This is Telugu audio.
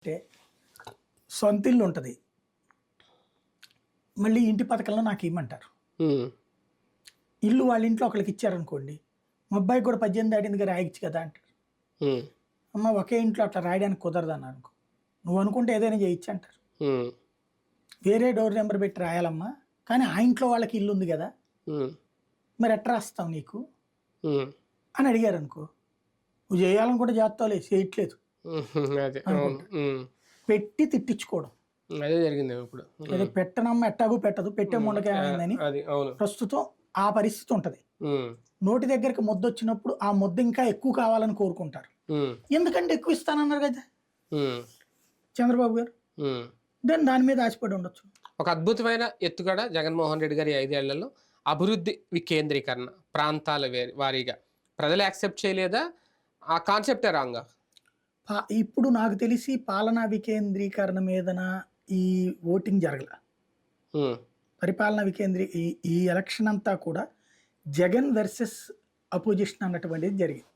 అంటే సొంత ఇల్లు ఉంటుంది. మళ్ళీ ఇంటి పథకంలో నాకు ఇమ్మంటారు. ఇల్లు వాళ్ళ ఇంట్లో ఒకరికి ఇచ్చారనుకోండి మా అబ్బాయికి కూడా పద్దెనిమిది దాటింది కదా రాయచ్చు కదా అంటారు. అమ్మ ఒకే ఇంట్లో అట్లా రాయడానికి కుదరదు అన్నారు అనుకో. నువ్వు అనుకుంటే ఏదైనా చేయొచ్చు అంటారు. వేరే డోర్ నెంబర్ పెట్టి రాయాలమ్మా కానీ ఆ ఇంట్లో వాళ్ళకి ఇల్లు ఉంది కదా. మరి ఎట్లా రాస్తావు నీకు? అని అడిగారు అనుకో నువ్వు చేయాలనుకుంటే చేస్తావులే చేయట్లేదు. అదే. పెట్టి తిట్టించుకోవడం. అదే జరిగింది ఇప్పుడు. ఏదో పెట్టనమ్మ ఎట్టాగు పెట్టదు పెట్టే ముండకేమైందని అది ప్రస్తుతం ఆ పరిస్థితి ఉంటది. నోటి దగ్గరికి ముద్ద వచ్చినప్పుడు ఆ ముద్ద ఇంకా ఎక్కువ కావాలని కోరుకుంటారు. ఎందుకంటే ఎక్కువ ఇస్తానన్నారు కదా. చంద్రబాబు గారు. దాని దాని మీద ఆశపడి ఉండొచ్చు. ఒక అద్భుతమైన ఎత్తుగడ జగన్మోహన్ రెడ్డి గారి ఐదేళ్ళలో అభివృద్ధి వికేంద్రీకరణ ప్రాంతాల వేరి వారీగా. ప్రజలు యాక్సెప్ట్ చేయలేదా? ఆ కాన్సెప్టే రాంగా. పా- ఇప్పుడు నాకు తెలిసి పాలనా వికేంద్రీకరణ మీదన ఈ ఓటింగ్ జరగల. పరిపాలన వికేంద్రీ ఈ ఈ ఎలక్షన్ అంతా కూడా జగన్ వర్సెస్ అపోజిషన్ అన్నటువంటిది జరిగింది.